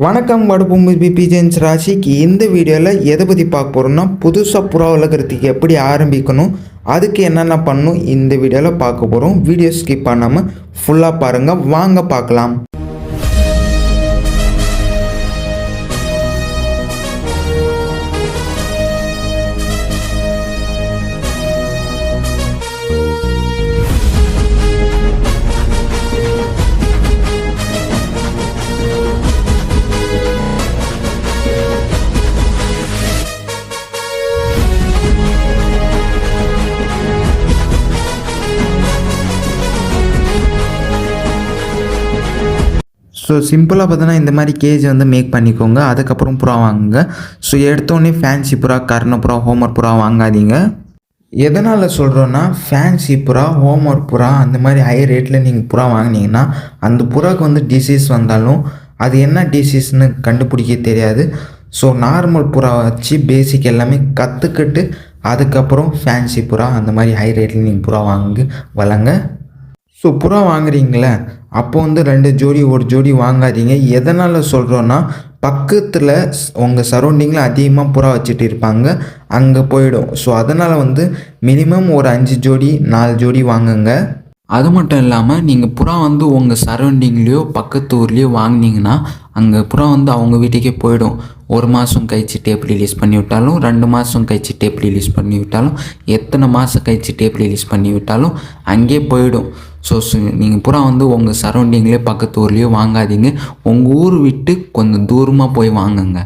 வணக்கம் வடுப்பு பிபிஜென்ஸ் ராசிக்கு இந்த வீடியோவில் எதை பற்றி பார்க்க போகிறோம்னா புதுசாக புறா வளர்க்குறதுக்கு எப்படி ஆரம்பிக்கணும் அதுக்கு என்னென்ன பண்ணணும் இந்த வீடியோவில் பார்க்க போகிறோம் வீடியோ ஸ்கிப் பண்ணாமல் ஃபுல்லாக பாருங்கள் வாங்க பார்க்கலாம். ஸோ சிம்பிளாக பார்த்தோன்னா இந்த மாதிரி கேஜ் வந்து மேக் பண்ணிக்கோங்க. அதுக்கப்புறம் புறா வாங்குங்க. ஸோ எடுத்தோடனே ஃபேன்சி புறா கர்ண புறா ஹோமர் புறா வாங்காதீங்க. எதனால் சொல்கிறோன்னா ஃபேன்சி புறா ஹோமர் புறா அந்த மாதிரி ஹை ரேட்டில் நீங்கள் புறா வாங்கினீங்கன்னா அந்த புறாவுக்கு வந்து டிசீஸ் வந்தாலும் அது என்ன டிசீஸ்னு கண்டுபிடிக்க தெரியாது. ஸோ நார்மல் புறா வச்சு பேசிக் எல்லாமே கற்றுக்கிட்டு அதுக்கப்புறம் ஃபேன்சி புறா அந்த மாதிரி ஹை ரேட்டில் நீங்கள் புறா வாங்கி வளங்க. ஸோ புறா வாங்குறீங்களே அப்போ வந்து ரெண்டு ஜோடி ஒரு ஜோடி வாங்காதீங்க. எதனால் சொல்கிறோன்னா பக்கத்தில் உங்கள் சரௌண்டிங்கில் அதிகமாக புறா வச்சுட்டு இருப்பாங்க. அங்கே போயிடும். ஸோ அதனால் வந்து மினிமம் ஒரு அஞ்சு ஜோடி நாலு ஜோடி வாங்குங்க. அது மட்டும் இல்லாமல் நீங்கள் புறா வந்து உங்கள் சரௌண்டிங்லேயோ பக்கத்து ஊர்லேயோ வாங்கினீங்கன்னா அங்கே புறா வந்து அவங்க வீட்டுக்கே போயிடும். ஒரு மாதம் கழிச்சு டேப் ரிலீஸ் பண்ணி விட்டாலும் ரெண்டு மாதம் கழிச்சு டேப் ரிலீஸ் பண்ணி விட்டாலும் எத்தனை மாதம் கழிச்சு டேப் ரிலீஸ் பண்ணி விட்டாலும் அங்கேயே போயிடும். ஸோ நீங்கள் புறா வந்து உங்கள் சரௌண்டிங்லேயே பக்கத்து ஊர்லேயோ வாங்காதீங்க. உங்கள் ஊர் விட்டு கொஞ்சம் தூரமாக போய் வாங்குங்க.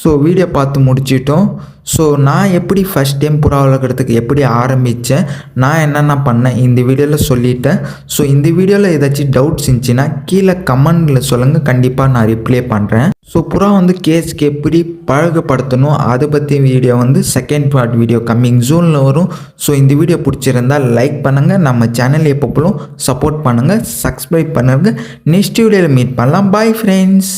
ஸோ வீடியோ பார்த்து முடிச்சிட்டோம். ஸோ நான் எப்படி ஃபஸ்ட் டைம் புறா வளர்க்குறதுக்கு எப்படி ஆரம்பித்தேன் நான் என்னென்ன பண்ணேன் இந்த வீடியோவில் சொல்லிட்டேன். ஸோ இந்த வீடியோவில் ஏதாச்சும் டவுட்ஸ் இருந்துச்சுன்னா கீழே கமெண்டில் சொல்லுங்கள் கண்டிப்பாக நான் ரிப்ளை பண்ணுறேன் ஸோ புறா வந்து கேஸ்க்கு எப்படி பழகப்படுத்தணும் அதை பற்றி வீடியோ வந்து செகண்ட் பார்ட் வீடியோ கம்மிங் ஜூனில் வரும். ஸோ இந்த வீடியோ பிடிச்சிருந்தா லைக் பண்ணுங்கள் நம்ம சேனல் எப்போ சப்போர்ட் பண்ணுங்கள் சப்ஸ்கிரைப் பண்ணுங்கள் நெக்ஸ்ட் வீடியோவில் மீட் பண்ணலாம். Bye friends